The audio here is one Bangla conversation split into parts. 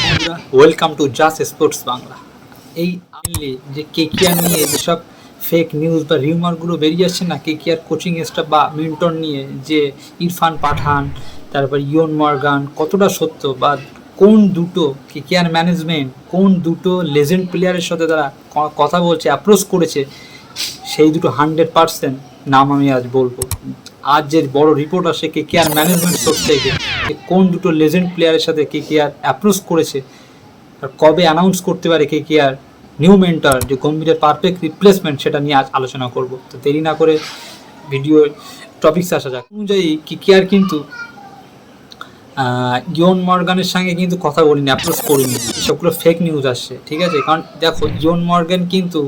বন্ধুরা ওয়েলকাম টু জাস স্পোর্টস বাংলা এই যে কেকিআর নিয়ে যেসব ফেক নিউজ বা রিউমারগুলো বেরিয়ে যাচ্ছে না কেকিআর কোচিং স্টাফ বা মিন্টন নিয়ে যে ইরফান পাঠান, তারপর ইয়ন মর্গান, কতটা সত্য বা কোন দুটো কেকিআর ম্যানেজমেন্ট কোন দুটো লেজেন্ড প্লেয়ারের সাথে তারা কথা বলছে অ্যাপ্রোচ করেছে, সেই দুটো হান্ড্রেড পার্সেন্ট নাম আমি আজ বলব। আজ যে বড় রিপোর্ট আসে কে কে আর ম্যানেজমেন্ট সোর্স থেকে। কোন দুটো লেজেন্ড প্লেয়ারের সাথে কে কে আর অ্যাপ্রোচ করেছে, আর কবে অ্যানাউন্স করতে পারে কে কে আর নিউ মেন্টার যে গম্ভীরের পারফেক্ট রিপ্লেসমেন্ট সেটা নিয়ে আজ আলোচনা করব। তো দেরি না করে ভিডিও টপিকস আসা যাক। অনুযায়ী কে কে আর কিন্তু ইয়ন মর্গানের সঙ্গে কিন্তু কথা বলিনি অ্যাপ্রোচ করিনি। সবগুলো ফেক নিউজ আসছে, ঠিক আছে? কারণ দেখো ইয়ন মর্গান কিন্তু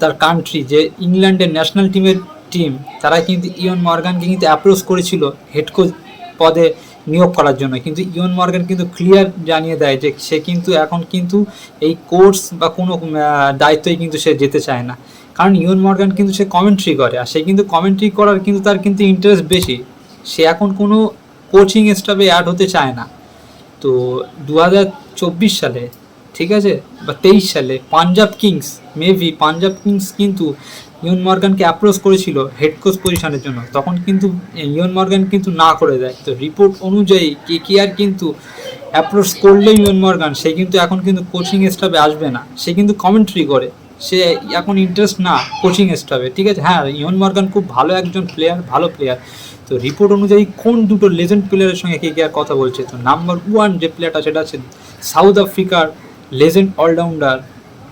তার কান্ট্রি যে ইংল্যান্ডের ন্যাশনাল টিমের টিম তারা কিন্তু ইয়ন মর্গানকে কিন্তু অ্যাপ্রোচ করেছিল হেড কোচ পদে নিয়োগ করার জন্য। কিন্তু ইয়ন মর্গান কিন্তু ক্লিয়ার জানিয়ে দেয় যে সে কিন্তু এখন কিন্তু এই কোর্স বা কোনো দায়িত্বই কিন্তু সে যেতে চায় না। কারণ ইয়ন মর্গান কিন্তু সে কমেন্ট্রি করে আর সে কিন্তু কমেন্ট্রি করার কিন্তু তার কিন্তু ইন্টারেস্ট বেশি। সে এখন কোনো কোচিং স্টাফে অ্যাড হতে চায় না। তো দু হাজার চব্বিশ সালে, ঠিক আছে? বা তেইশ সালে, Punjab kings maybe Punjab kings কিন্তু ইয়ন মর্গানকে অ্যাপ্রোচ করেছিল হেড কোচ পজিশনের জন্য। তখন কিন্তু ইয়ন মর্গান কিন্তু না করে দেয়। তো রিপোর্ট অনুযায়ী কে কে আর কিন্তু অ্যাপ্রোচ করলে ইয়ন মর্গান। সে কিন্তু এখন কিন্তু কোচিং স্টাফে আসবে না। সে কিন্তু কমেন্ট্রি করে। সে এখন ইন্টারেস্ট না কোচিং স্টাফে ঠিক আছে? হ্যাঁ ইয়ন মর্গান খুব ভালো একজন প্লেয়ার ভালো প্লেয়ার তো রিপোর্ট অনুযায়ী কোন দুটো লেজেন্ড প্লেয়ারের সঙ্গে কে কে আর কথা বলছে? তো নাম্বার ওয়ান যে প্লেয়ারটা সেটা আছে সাউথ আফ্রিকার লেজেন্ড অলরাউন্ডার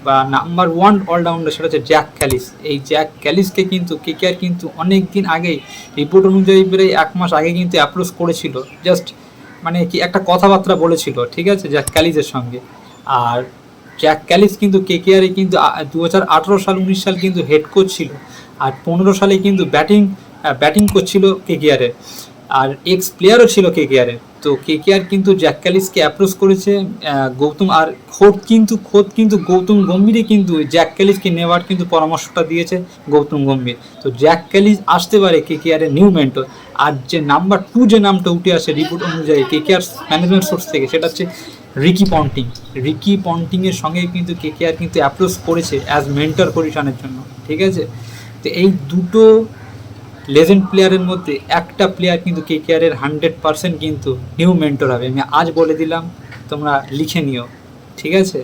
বা নাম্বার ওয়ান অলরাউন্ডার সেটা হচ্ছে জ্যাক ক্যালিস এই জ্যাক ক্যালিসকে কিন্তু কে কে আর কিন্তু অনেক দিন আগেই রিপোর্ট অনুযায়ী প্রায় এক মাস আগে কিন্তু অ্যাপ্রোচ করেছিল। জাস্ট মানে কি একটা কথাবার্তা বলেছিল, ঠিক আছে? জ্যাক ক্যালিসের সঙ্গে। আর জ্যাক ক্যালিস কিন্তু কে কে আরে কিন্তু দু হাজার আঠেরো সাল, উনিশ সাল কিন্তু হেড কোচ ছিল। আর পনেরো সালে কিন্তু ব্যাটিং ব্যাটিং করছিল কে আরে এক্স প্লেয়ারও ছিল কে কে আরে তো কে কে আর কিন্তু জ্যাক ক্যালিসকে অ্যাপ্রোচ করেছে গৌতম, আর খোদ কিন্তু খোদ কিন্তু গৌতম গম্ভীরই কিন্তু জ্যাক ক্যালিসকে নেওয়ার কিন্তু পরামর্শটা দিয়েছে গৌতম গম্ভীর। তো জ্যাক ক্যালিস আসতে পারে কে কে আরের নিউ মেন্টর আর যে নাম্বার টু যে নামটা উঠে আসে রিপোর্ট অনুযায়ী কে কে আর ম্যানেজমেন্ট সোর্স থেকে, সেটা হচ্ছে রিকি পন্টিং রিকি পন্টিংয়ের সঙ্গে কিন্তু কে কে আর কিন্তু অ্যাপ্রোচ করেছে অ্যাজ মেন্টর পজিশনের জন্য। ঠিক আছে? তো এই দুটো লেজেন্ড প্লেয়ারের মধ্যে একটা প্লেয়ার কিন্তু কে কে আরের হান্ড্রেড পার্সেন্ট কিন্তু নিউ মেন্টর হবে। আমি আজ বলে দিলাম, তোমরা লিখে নিও। ঠিক আছে?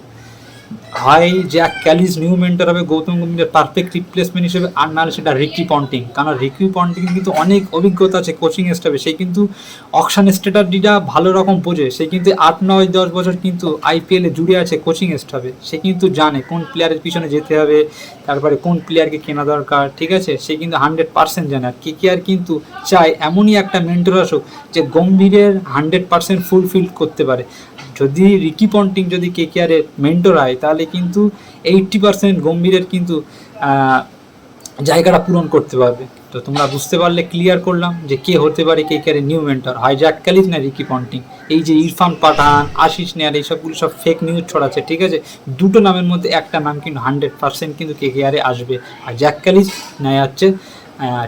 হয় জ্যাক ক্যালিস, নিউ মেন্টর হবে গৌতম গম্ভীরের পারফেক্ট রিপ্লেসমেন্ট হিসেবে আর নাহলে সেটা রিকি পন্টিং। কারণ রিকি পন্টিং কিন্তু অনেক অভিজ্ঞতা আছে কোচিং স্টাফে সে কিন্তু অকশান স্ট্র্যাটাজিটা ভালো রকম বোঝে। সে কিন্তু আট, নয়, দশ বছর কিন্তু আইপিএলে জুড়ে আছে কোচিং স্টাফে সে কিন্তু জানে কোন প্লেয়ারের পিছনে যেতে হবে, তারপরে কোন প্লেয়ারকে কেনা দরকার, ঠিক আছে? সে কিন্তু হান্ড্রেড পার্সেন্ট জানে। আর কে কে আর কিন্তু চায় এমনই একটা মেন্টর আসুক যে গম্ভীরের হান্ড্রেড পার্সেন্ট ফুলফিল করতে পারে। যদি রিকি পন্টিং যদি কে কে আরের মেন্টর হয়, তাহলে কিন্তু এইট্টি পার্সেন্ট গম্ভীরের কিন্তু জায়গাটা পূরণ করতে পারবে। তো তোমরা বুঝতে পারলে ক্লিয়ার করলাম যে কে হতে পারে কে কে নিউ মেন্টর হয় জ্যাক ক্যালিস না রিকি পন্টিং এই যে ইরফান পাঠান, আশিস নেয়ার, এইসবগুলো সব ফেক নিউজ ছড়াচ্ছে, ঠিক আছে? দুটো নামের মধ্যে একটা নাম কিন্তু হান্ড্রেড পার্সেন্ট কিন্তু কে কে আরে আসবে। আর জ্যাক ক্যালিস নেয় হচ্ছে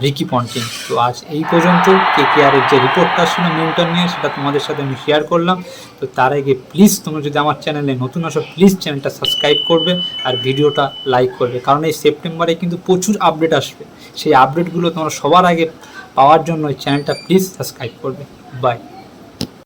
রিকি পন্টিং তো আজ এই পর্যন্ত কে কে আর যে রিপোর্টটা ছিল নিউটন নিয়ে, সেটা তোমাদের সাথে আমি শেয়ার করলাম। তো তার আগে প্লিজ তোমরা যদি আমার চ্যানেলে নতুন আসো প্লিজ চ্যানেলটা সাবস্ক্রাইব করবে আর ভিডিওটা লাইক করবে। কারণ এই সেপ্টেম্বরে কিন্তু প্রচুর আপডেট আসবে। সেই আপডেটগুলো তোমরা সবার আগে পাওয়ার জন্য চ্যানেলটা প্লিজ সাবস্ক্রাইব করবে। বাই